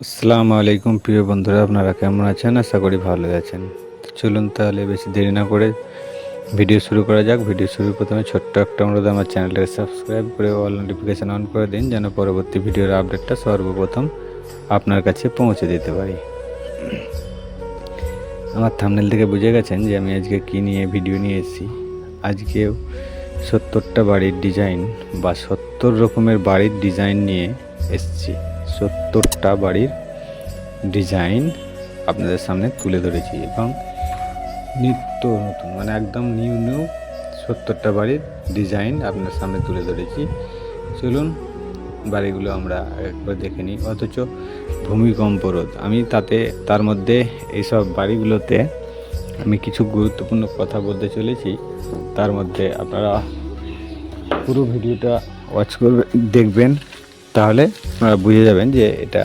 আসসালামু আলাইকুম, প্রিয় বন্ধুরা, আপনারা কেমন আছেন? আশা করি ভালো আছেন। চলুন তাহলে বেশি দেরি না করে ভিডিও শুরু করা যাক। ভিডিও শুরুর প্রথমে ছোট্ট একটা অনুরোধ, আমার চ্যানেলটাকে সাবস্ক্রাইব করে অল নোটিফিকেশান অন করে দিন, যেন পরবর্তী ভিডিওর আপডেটটা সর্বপ্রথম আপনার কাছে পৌঁছে দিতে পারি। আমার থামনেল থেকে বুঝে গেছেন যে আমি আজকে কী নিয়ে ভিডিও নিয়ে এসেছি। আজকেও সত্তরটা বাড়ির ডিজাইন বা সত্তর রকমের বাড়ির ডিজাইন নিয়ে এসেছি। সত্তরটা বাড়ির ডিজাইন আপনাদের সামনে তুলে ধরেছি এবং নিত্য নতুন মানে একদম নিউ নিউ সত্তরটা বাড়ির ডিজাইন আপনার সামনে তুলে ধরেছি। চলুন বাড়িগুলো আমরা একবার দেখে নিই। অথচ ভূমিকম্প রোধ। আমি তাতে, তার মধ্যে এইসব বাড়িগুলোতে আমি কিছু গুরুত্বপূর্ণ কথা বলতে চলেছি। তার মধ্যে আপনারা পুরো ভিডিওটা ওয়াচ করবে, দেখবেন। তাহলে আপনারা বুঝে যাবেন যে এটা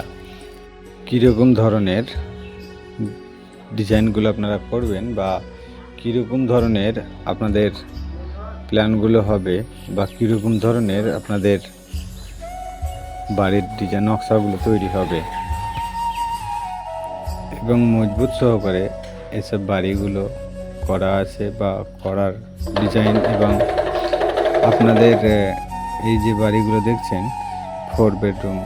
কীরকম ধরনের ডিজাইনগুলো আপনারা করবেন বা কীরকম ধরনের আপনাদের প্ল্যানগুলো হবে বা কীরকম ধরনের আপনাদের বাড়ির ডিজাইন নকশাগুলো তৈরি হবে। এবং মজবুত সহকারে এসব বাড়িগুলো করা আছে বা করার ডিজাইন এবং আপনাদের এই যে বাড়িগুলো দেখছেন four bedroom,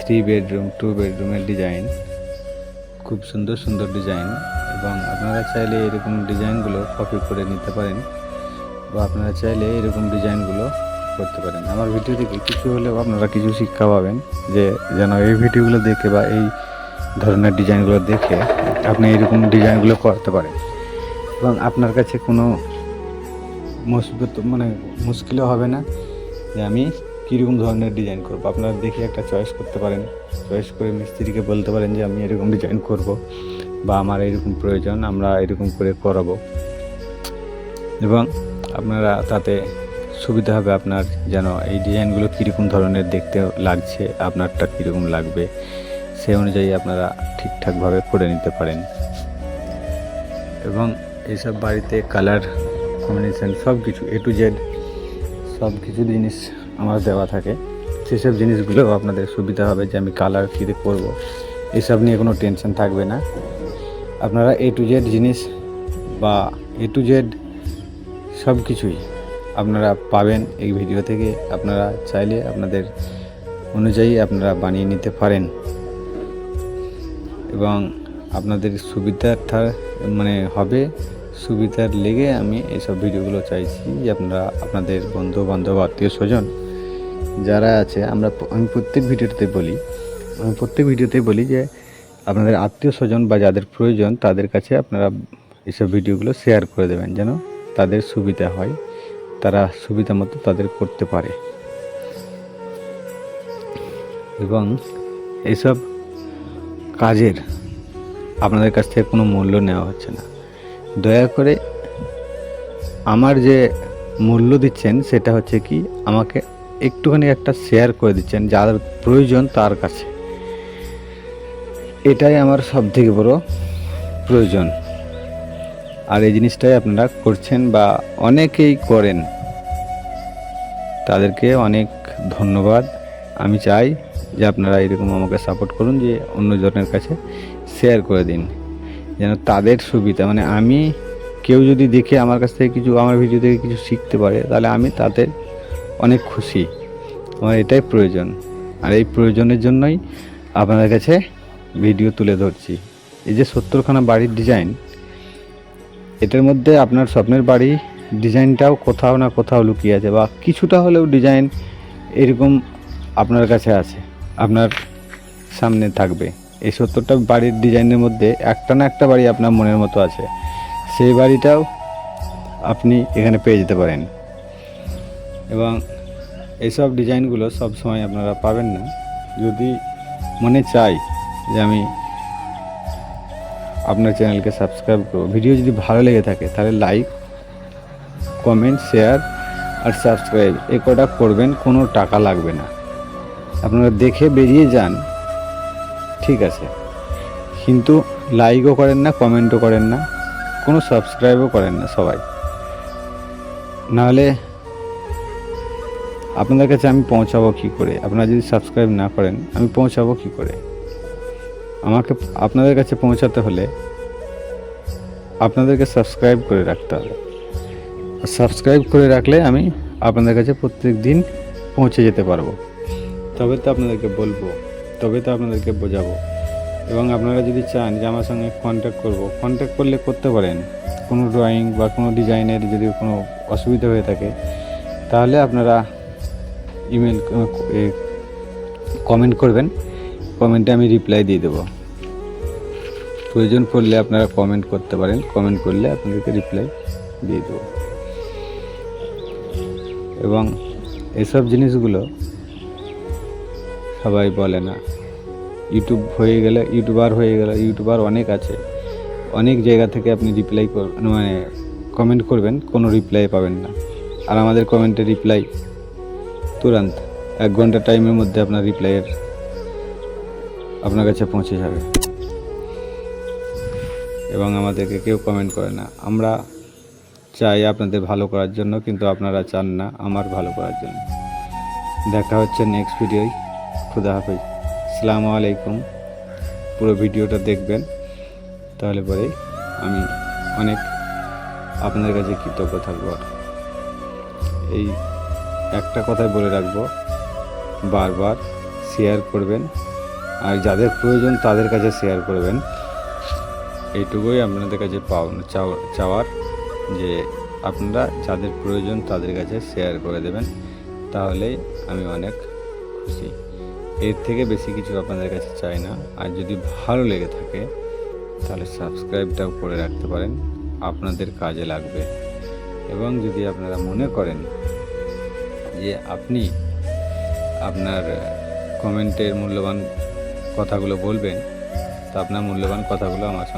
three bedroom, two বেডরুমের ডিজাইন। খুব সুন্দর সুন্দর ডিজাইন এবং আপনারা চাইলে এরকম ডিজাইনগুলো কপি করে নিতে পারেন বা আপনারা চাইলে এরকম ডিজাইনগুলো করতে পারেন। আমার ভিডিও থেকে কিছু হলেও আপনারা কিছু শিক্ষা পাবেন যে যেন এই ভিডিওগুলো দেখে বা এই ধরনের ডিজাইনগুলো দেখে আপনি এরকম ডিজাইনগুলো করতে পারেন। এবং আপনার কাছে কোনো মুসিবত মানে মুশকিলও হবে না যে আমি কীরকম ধরনের ডিজাইন করব? আপনারা দেখে একটা চয়েস করতে পারেন। চয়েস করে মিস্ত্রিকে বলতে পারেন যে, আমি এরকম ডিজাইন করব বা আমার এরকম প্রয়োজন, আমরা এরকম করে করাবো। এবং আপনারা তাতে সুবিধা হবে আপনার যেন এই ডিজাইনগুলো কীরকম ধরনের দেখতে লাগছে, আপনারটা কীরকম লাগবে, সেই অনুযায়ী আপনারা ঠিকঠাকভাবে করে নিতে পারেন। এবং এইসব বাড়িতে কালার কম্বিনেশন সব কিছু এ টু জেড সব কিছু জিনিস আমার দেওয়া থাকে। সেসব জিনিসগুলো আপনাদের সুবিধা হবে যে আমি কালার কী করব। এসব নিয়ে কোনো টেনশন থাকবে না। আপনারা এ টু জেড জিনিস বা এ টু জেড সব কিছুই আপনারা পাবেন এই ভিডিও থেকে। আপনারা চাইলে আপনাদের অনুযায়ী আপনারা বানিয়ে নিতে পারেন। এবং আপনাদের সুবিধাটা মানে হবে, সুবিধার লেগে আমি এইসব ভিডিওগুলো চাইছি যে আপনারা আপনাদের বন্ধু বান্ধব আত্মীয় স্বজন যারা আছে, আমরা আমি প্রত্যেক ভিডিওতে বলি, আমি প্রত্যেক ভিডিওতে বলি যে আপনাদের আত্মীয় স্বজন বা যাদের প্রয়োজন, তাদের কাছে আপনারা এইসব ভিডিওগুলো শেয়ার করে দেবেন যেন তাদের সুবিধা হয়, তারা সুবিধা মতো তাদের করতে পারে। এবং এইসব কাজের আপনাদের কাছ থেকে কোনো মূল্য নেওয়া হচ্ছে না। দয়া করে আমার যে মূল্য দিচ্ছেন, সেটা হচ্ছে কি, আমাকে একটুখানি একটা শেয়ার করে দিচ্ছেন, যার প্রয়োজন তার কাছে। এটাই আমার সব থেকে বড় প্রয়োজন। আর এই জিনিসটাই আপনারা করছেন বা অনেকেই করেন। তাদেরকে অনেক ধন্যবাদ। আমি চাই যে আপনারা এরকম আমাকে সাপোর্ট করুন, যে অন্যজনের কাছে শেয়ার করে দিন। যেন তাদের সুবিধা মানে আমি কেউ যদি দেখে আমার কাছ থেকে কিছু, আমার ভিডিও থেকে কিছু শিখতে পারে, তাহলে আমি তাতে অনেক খুশি। আমার এটাই প্রয়োজন। আর এই প্রয়োজনের জন্যই আপনাদের কাছে ভিডিও তুলে ধরছি। এই যে সত্তরখানা বাড়ির ডিজাইন এটার মধ্যে আপনার স্বপ্নের বাড়ি ডিজাইনটাও কোথাও না কোথাও লুকিয়ে আছে বা কিছুটা হলেও ডিজাইন এরকম আপনার কাছে আছে, আপনার সামনে থাকবে। এই সত্তরটা বাড়ির ডিজাইনের মধ্যে একটা না একটা বাড়ি আপনার মনের মতো আছে। সেই বাড়িটাও আপনি এখানে পেয়ে যেতে পারেন। এবং এইসব ডিজাইনগুলো সব সময় আপনারা পাবেন না। যদি মনে চাই যে আমি আপনার চ্যানেলকে সাবস্ক্রাইব করব, ভিডিও যদি ভালো লেগে থাকে, তাহলে লাইক, কমেন্ট, শেয়ার আর সাবস্ক্রাইব এ কটা করবেন, কোনো টাকা লাগবে না। আপনারা দেখে বেরিয়ে যান, ঠিক আছে। কিন্তু লাইকও করেন না, কমেন্টও করেন না, কোনো সাবস্ক্রাইবও করেন না সবাই। নাহলে আপনাদের কাছে আমি পৌঁছাবো কী করে? আপনারা যদি সাবস্ক্রাইব না করেন, আমি পৌঁছাবো কী করে? আমাকে, আপনাদের কাছে পৌঁছাতে হলে আপনাদেরকে সাবস্ক্রাইব করে রাখতে হবে। সাবস্ক্রাইব করে রাখলে আমি আপনাদের কাছে প্রত্যেক দিন পৌঁছে যেতে পারব। তবে তো আপনাদেরকে বলব, তবে তো আপনাদেরকে বোঝাবো। এবং আপনারা যদি চান যে আমার সঙ্গে কন্ট্যাক্ট করব কন্ট্যাক্ট করলে করতে পারেন। কোনো ড্রয়িং বা কোনো ডিজাইনের যদি কোনো অসুবিধা হয়ে থাকে, তাহলে আপনারা ইমেল কমেন্ট করবেন। কমেন্টে আমি রিপ্লাই দিয়ে দেবো। প্রয়োজন পড়লে আপনারা কমেন্ট করতে পারেন। কমেন্ট করলে আপনাদেরকে রিপ্লাই দিয়ে দেবো। এবং এসব জিনিসগুলো সবাই বলে না। ইউটিউব হয়ে গেলে ইউটিউবার হয়ে গেলে ইউটিউবার অনেক আছে। অনেক জায়গা থেকে আপনি রিপ্লাই মানে কমেন্ট করবেন, কোনো রিপ্লাই পাবেন না। আর আমাদের কমেন্টে রিপ্লাই তুরন্ত এক ঘণ্টা টাইমের মধ্যে আপনার রিপ্লাইয়ের আপনার কাছে পৌঁছে যাবে। এবং আমাদেরকে কেউ কমেন্ট করে না। আমরা চাই আপনাদের ভালো করার জন্য, কিন্তু আপনারা চান না আমার ভালো করার জন্য। দেখা হচ্ছে নেক্সট ভিডিওয় খুদা হাফেজ। সালামু আলাইকুম। পুরো ভিডিওটা দেখবেন। তাহলে পরে আমি অনেক আপনাদের কাছে কৃতজ্ঞ থাকব। এই একটা কথাই বলে রাখব। বারবার শেয়ার করবেন। আর যাদের প্রয়োজন তাদের কাছে শেয়ার করবেন। এইটুকুই আপনাদের কাছে চাওয়ার যে আপনারা যাদের প্রয়োজন তাদের কাছে শেয়ার করে দেবেন। তাহলেই আমি অনেক খুশি। এর থেকে বেশি কিছু আপনাদের কাছে চাই না। আর যদি ভালো লেগে থাকে, তাহলে সাবস্ক্রাইবটাও করে রাখতে পারেন। আপনাদের কাজে লাগবে। এবং যদি আপনারা মনে করেন যে আপনি আপনার কমেন্টের মূল্যবান কথাগুলো বলবেন তো আপনার মূল্যবান কথাগুলো আমার